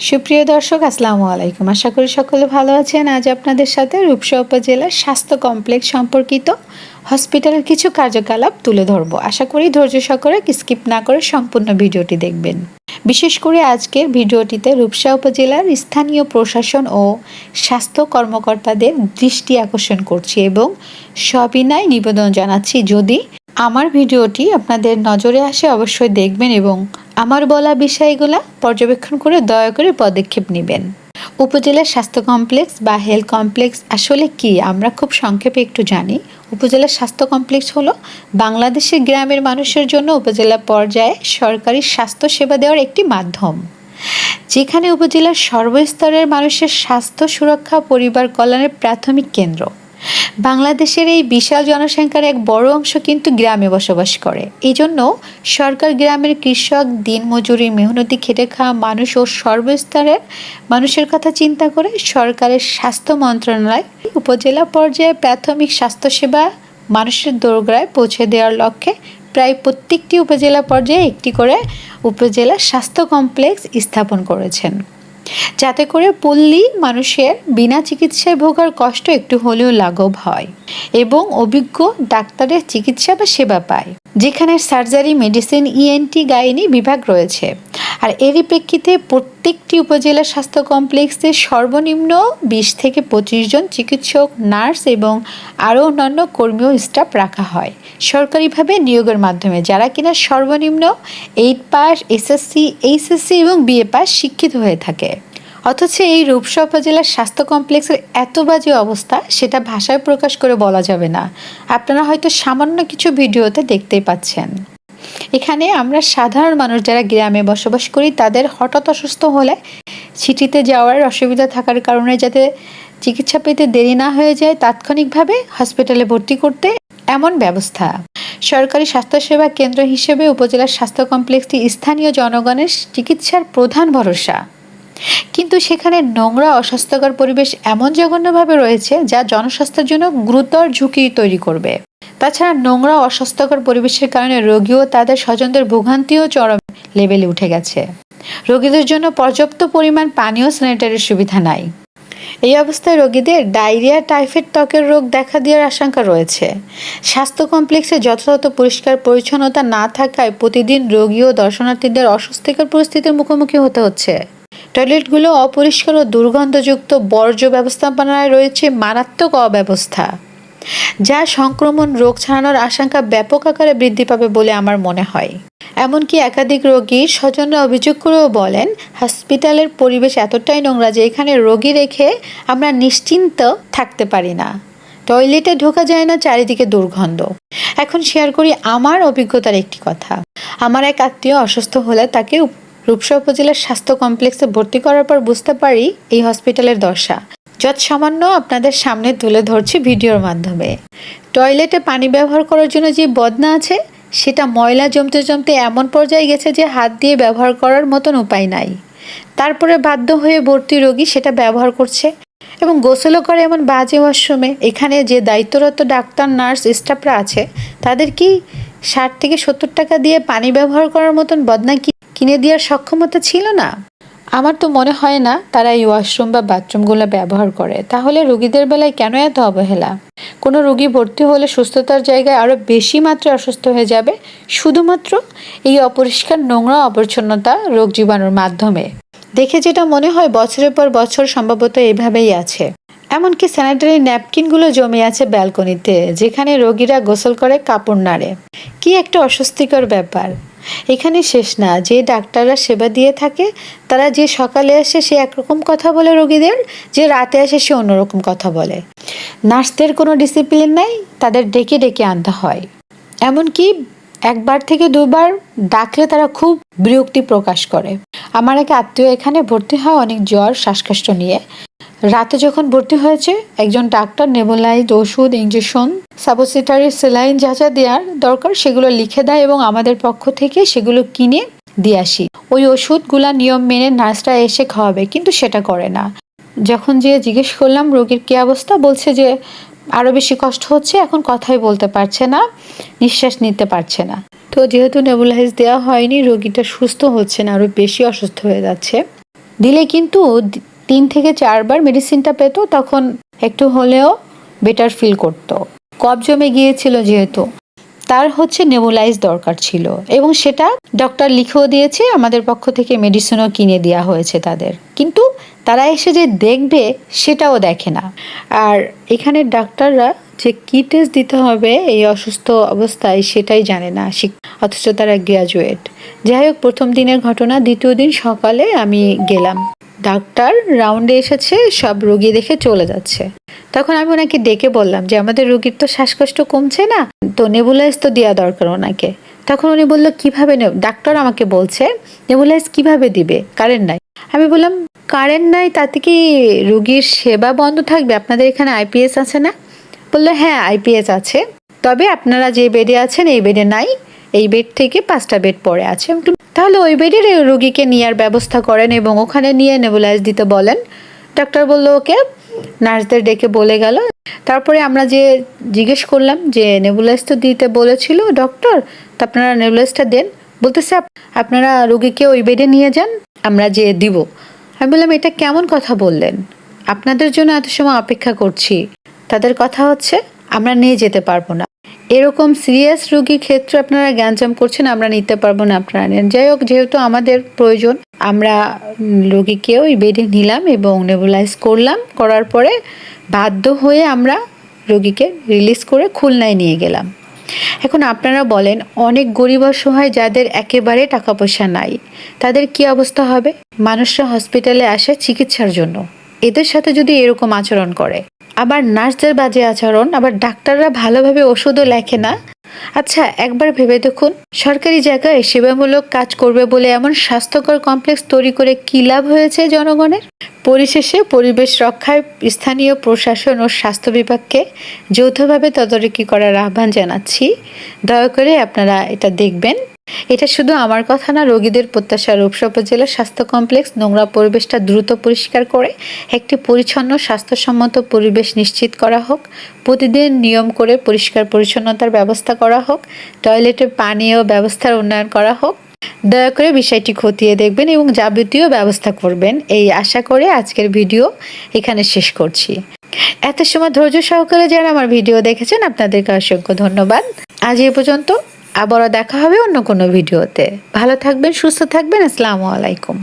সুপ্রিয় দর্শক, আসসালামু আলাইকুম। আশা করি সকলে ভালো আছেন। আজ আপনাদের সাথে রূপসা উপজেলার স্বাস্থ্য কমপ্লেক্স সম্পর্কিত হসপিটালের কিছু কার্যকলাপ তুলে ধরবো। আশা করি ধৈর্য সহকারে স্কিপ না করে সম্পূর্ণ ভিডিওটি দেখবেন। বিশেষ করে আজকের ভিডিওটিতে রূপসা উপজেলার স্থানীয় প্রশাসন ও স্বাস্থ্য কর্মকর্তাদের দৃষ্টি আকর্ষণ করছি এবং সবিনয় নিবেদন জানাচ্ছি। যদি আমার ভিডিওটি আপনাদের নজরে আসে, অবশ্যই দেখবেন এবং আমার বলা বিষয়গুলো পর্যবেক্ষণ করে দয়া করে পদক্ষেপ নেবেন। উপজেলার স্বাস্থ্য কমপ্লেক্স বা হেলথ কমপ্লেক্স আসলে কি আমরা খুব সংক্ষেপে একটু জানি। উপজেলার স্বাস্থ্য কমপ্লেক্স হলো বাংলাদেশের গ্রামের মানুষের জন্য উপজেলা পর্যায়ে সরকারি স্বাস্থ্য সেবা দেওয়ার একটি মাধ্যম। যেখানে উপজেলার সর্বস্তরের মানুষের স্বাস্থ্য সুরক্ষা, পরিবার কল্যাণের প্রাথমিক কেন্দ্র। বাংলাদেশের এই বিশাল জনসংখ্যার এক বড় অংশ কিন্তু গ্রামে বসবাস করে। এই জন্য সরকার গ্রামের কৃষক দিনমজুরি মেহনতি, খেটে খাওয়া মানুষ ও সর্বস্তরের মানুষের কথা চিন্তা করে সরকারের স্বাস্থ্য মন্ত্রণালয় উপজেলা পর্যায়ে প্রাথমিক স্বাস্থ্যসেবা মানুষের দোরগোড়ায় পৌঁছে দেওয়ার লক্ষ্যে প্রায় প্রত্যেকটি উপজেলা পর্যায়ে একটি করে উপজেলা স্বাস্থ্য কমপ্লেক্স স্থাপন করেছেন। যাতে করে পল্লী মানুষের বিনা চিকিৎসায় ভোগার কষ্ট একটু হলেও লাঘব হয় এবং অভিজ্ঞ ডাক্তারের চিকিৎসা বা সেবা পায়। যেখানে সার্জারি, মেডিসিন ইএনটি গাইনি বিভাগ রয়েছে। আর এরই প্রেক্ষিতে প্রত্যেকটি উপজেলা স্বাস্থ্য কমপ্লেক্সে সর্বনিম্ন বিশ থেকে পঁচিশ জন চিকিৎসক, নার্স এবং আরও অন্যান্য কর্মী ও স্টাফ রাখা হয় সরকারিভাবে নিয়োগের মাধ্যমে। যারা কিনা সর্বনিম্ন এইট পাস, এসএসসি, এইচএসসি এবং বিএ পাস শিক্ষিত হয়ে থাকে। অথচ এই রূপসা উপজেলার স্বাস্থ্য কমপ্লেক্সের এত বাজে অবস্থা, সেটা ভাষায় প্রকাশ করে বলা যাবে না। আপনারা হয়তো সামান্য কিছু ভিডিওতে দেখতেই পাচ্ছেন। এখানে আমরা সাধারণ মানুষ যারা গ্রামে বসবাস করি, তাদের হঠাৎ অসুস্থ হলে সিটিতে যাওয়ার অসুবিধা থাকার কারণে যাতে চিকিৎসা পেতে দেরি না হয়ে যায়, তাৎক্ষণিকভাবে হসপিটালে ভর্তি করতে এমন ব্যবস্থা। সরকারি স্বাস্থ্যসেবা কেন্দ্র হিসেবে উপজেলার স্বাস্থ্য কমপ্লেক্সটি স্থানীয় জনগণের চিকিৎসার প্রধান ভরসা। কিন্তু সেখানে নোংরা, অস্বাস্থ্যকর পরিবেশ এমন জঘন্যভাবে রয়েছে যা জনস্বাস্থ্যের জন্য গুরুতর ঝুঁকি তৈরি করবে। তাছাড়া নোংরা, অস্বাস্থ্যকর পরিবেশের কারণে রোগীও তাদের স্বজনদের ভোগান্তিও চরম লেভেলে উঠে গেছে। রোগীদের জন্য পর্যাপ্ত পরিমাণ পানীয় স্যানিটারির সুবিধা নাই। এই অবস্থায় রোগীদের ডায়রিয়া, টাইফয়েড ত্বকের রোগ দেখা দেওয়ার আশঙ্কা রয়েছে। স্বাস্থ্য কমপ্লেক্সে যথাযথ পরিষ্কার পরিচ্ছন্নতা না থাকায় প্রতিদিন রোগী ও দর্শনার্থীদের অস্বস্তিকর পরিস্থিতির মুখোমুখি হতে হচ্ছে। টয়লেটগুলো অপরিষ্কার ও দুর্গন্ধযুক্ত বর্জ্য ব্যবস্থাপনায় রয়েছে মারাত্মক অব্যবস্থা, যা সংক্রমণ রোগ ছড়ানোর আশঙ্কা ব্যাপক আকারে বৃদ্ধি পাবে বলে আমার মনে হয়। এমনকি একাধিক রোগীর স্বজনরা অভিযোগ করেও বলেন হসপিটালের পরিবেশ এতটাই নোংরা যে এখানে রোগী রেখে আমরা নিশ্চিন্ত থাকতে পারি না। টয়লেটে ঢোকা যায় না চারিদিকে দুর্গন্ধ। এখন শেয়ার করি আমার অভিজ্ঞতার একটি কথা। আমার এক আত্মীয় অসুস্থ হলে তাকে রূপসা উপজেলার স্বাস্থ্য কমপ্লেক্সে ভর্তি করার পর বুঝতে পারি এই হসপিটালের দশা। যত সামান্য আপনাদের সামনে তুলে ধরছি ভিডিওর মাধ্যমে। টয়লেটে পানি ব্যবহার করার জন্য যে বদনা আছে, সেটা ময়লা জমতে জমতে এমন পর্যায়ে গেছে যে হাত দিয়ে ব্যবহার করার মতন উপায় নাই। তারপরে বাধ্য হয়ে ভর্তি রোগী সেটা ব্যবহার করছে এবং গোসলও করে এমন বাজে ওয়াশরুমে। এখানে যে দায়িত্বরত ডাক্তার, নার্স, স্টাফরা আছে, তাদের কি ষাট থেকে সত্তর টাকা দিয়ে পানি ব্যবহার করার মতন বদনা কি কিনে দেওয়ার সক্ষমতা ছিল না। আমার তো মনে হয় না তারা এই ওয়াশরুম বা বাথরুমগুলো ব্যবহার করে। তাহলে রুগীদের বেলায় কেন এত অবহেলা? কোনো রুগী ভর্তি হলে সুস্থতার জায়গায় আরও বেশি মাত্রায় অসুস্থ হয়ে যাবে? শুধুমাত্র এই অপরিষ্কার নোংরা অপরিচ্ছন্নতা রোগ জীবাণুর মাধ্যমে। দেখে যেটা মনে হয় বছরের পর বছর সম্ভবত এভাবেই আছে। এমনকি স্যানিটারি ন্যাপকিনগুলো জমে আছে ব্যালকনিতে, যেখানে রোগীরা গোসল করে কাপড় নাড়ে। কি একটা অস্বস্তিকর ব্যাপার। এখানে শেষ না। যে ডাক্তাররা সেবা দিয়ে থাকে, তারা যে সকালে আসে সে একরকম কথা বলে রোগীদের, যে রাতে আসে সে অন্যরকম কথা বলে। নার্সদের কোনো ডিসিপ্লিন নাই, তাদের ডেকে ডেকে আনতে হয়। এমনকি একবার থেকে দুবার ডাকলে তারা খুব বিরক্তি প্রকাশ করে। আমার এক আত্মীয় এখানে ভর্তি হয় অনেক জ্বর, শ্বাসকষ্ট নিয়ে। রাতে যখন ভর্তি হয়েছে, একজন ডাক্তার নেবুলাইজ ওষুধ ইঞ্জেকশন সাবোসিটারি সেলাইন যা যা দেওয়ার দরকার সেগুলো লিখে দেয় এবং আমাদের পক্ষ থেকে সেগুলো কিনে দিয়ে আসি। ওই ওষুধগুলা নিয়ম মেনে নার্সরা এসে খাওয়াবে, কিন্তু সেটা করে না। যখন যে জিজ্ঞেস করলাম, রোগীর কী অবস্থা? বলছে যে আরও বেশি কষ্ট হচ্ছে, এখন কথাই বলতে পারছে না, নিঃশ্বাস নিতে পারছে না। তো যেহেতু নেবুলাইজ দেওয়া হয়নি, রোগীটা সুস্থ হচ্ছে না আরও বেশি অসুস্থ হয়ে যাচ্ছে। দিলে কিন্তু তিন থেকে চারবার মেডিসিনটা পেত, তখন একটু হলেও বেটার ফিল করতো। কফ জমে গিয়েছিল যেহেতু, তার হচ্ছে নেবুলাইজ দরকার ছিল। এবং সেটা ডক্টর লিখেও দিয়েছে, আমাদের পক্ষ থেকে মেডিসিনও কিনে দেওয়া হয়েছে তাদের। কিন্তু তারা এসে যে দেখবে, সেটাও দেখে না। আর এখানে ডাক্তাররা যে কি টেস্ট দিতে হবে, এই অসুস্থ অবস্থায় সেটাই জানে না অথচ তারা গ্র্যাজুয়েট যাই হোক, প্রথম দিনের ঘটনা, দ্বিতীয় দিন সকালে আমি গেলাম। ডাক্তার রাউন্ডে এসেছে, সব রোগী দেখে চলে যাচ্ছে। তখন আমি ওনাকে ডেকে বললাম যে, আমাদের রোগীর তো শ্বাসকষ্ট কমছে না, তো নেবুলাইজ তো দেওয়া দরকার ওনাকে। তখন উনি বলল, কীভাবে ডাক্তার আমাকে বলছে নেবুলাইজ কীভাবে দিবে? কারেন্ট নাই। আমি বললাম কারেন্ট নাই, তাতে কি রুগীর সেবা বন্ধ থাকবে? আপনাদের এখানে আইপিএস আছে না? বলল হ্যাঁ আইপিএস আছে। তবে আপনারা যে বেডে আছেন, এই বেডে নাই। এই বেড থেকে পাঁচটা বেড পরে আছে। তাহলে ওই বেডের রুগীকে নেওয়ার ব্যবস্থা করেন এবং ওখানে নিয়ে নেবুলাইজ দিতে বলেন। ডাক্তার বলল, ওকে। নার্সদের ডেকে বলে গেল। তারপরে আমরা যে জিজ্ঞেস করলাম যে নেবুলাইজ তো দিতে বলেছিল ডক্টর, তা আপনারা নেবুলাইজটা দেন। বলতেছে, "আপ- আপনারা রুগীকে ওই বেডে নিয়ে যান, আমরা যে দিব। আমি বললাম, এটা কেমন কথা বললেন? আপনাদের জন্য এত সময় অপেক্ষা করছি। তাদের কথা হচ্ছে, আমরা নিয়ে যেতে পারব না। এরকম সিরিয়াস রোগীর ক্ষেত্রে আপনারা গ্যাঞ্জাম করছেন, আমরা নিতে পারব না আপনারা নেন। যাই হোক, যেহেতু আমাদের প্রয়োজন, আমরা রোগীকে ওই বেডে নিলাম এবং নেবুলাইজ করলাম। করার পরে বাধ্য হয়ে আমরা রোগীকে রিলিজ করে খুলনায় নিয়ে গেলাম। এখন আপনারা বলেন, অনেক গরিব অসহায় যাদের একেবারে টাকা পয়সা নাই, তাদের কি অবস্থা হবে? মানুষরা হসপিটালে আসে চিকিৎসার জন্য। এদের সাথে যদি এরকম আচরণ করে, আবার নার্সদের বাজে আচরণ, আবার ডাক্তাররা ভালোভাবে ওষুধও লেখে না আচ্ছা একবার ভেবে দেখুন। সরকারি জায়গায় সেবামূলক কাজ করবে বলে এমন স্বাস্থ্যকর কমপ্লেক্স তৈরি করে কী লাভ হয়েছে জনগণের? পরিশেষে পরিবেশ রক্ষায় স্থানীয় প্রশাসন ও স্বাস্থ্য বিভাগকে যৌথভাবে তদারকি করার আহ্বান জানাচ্ছি। দয়া করে আপনারা এটা দেখবেন। এটা শুধু আমার কথা না, রোগীদের প্রত্যাশা রূপসা উপজেলা স্বাস্থ্য কমপ্লেক্স নোংরা পরিবেশটা দ্রুত পরিষ্কার করে একটি পরিচ্ছন্ন, স্বাস্থ্যসম্মত পরিবেশ নিশ্চিত করা হোক। প্রতিদিন নিয়ম করে পরিষ্কার পরিচ্ছন্নতার ব্যবস্থা করা হোক। টয়লেটে পানীয় ব্যবস্থার উন্নয়ন করা হোক। দয়া করে বিষয়টি খতিয়ে দেখবেন এবং যাবতীয় ব্যবস্থা করবেন। এই আশা করে আজকের ভিডিও এখানে শেষ করছি। এত সময় ধৈর্য সহকারে যারা আমার ভিডিও দেখেছেন, আপনাদেরকে অসংখ্য ধন্যবাদ। আজ এ পর্যন্ত আবারও দেখা হবে অন্য কোনো ভিডিওতে। ভালো থাকবেন সুস্থ থাকবেন। আসসালামু আলাইকুম।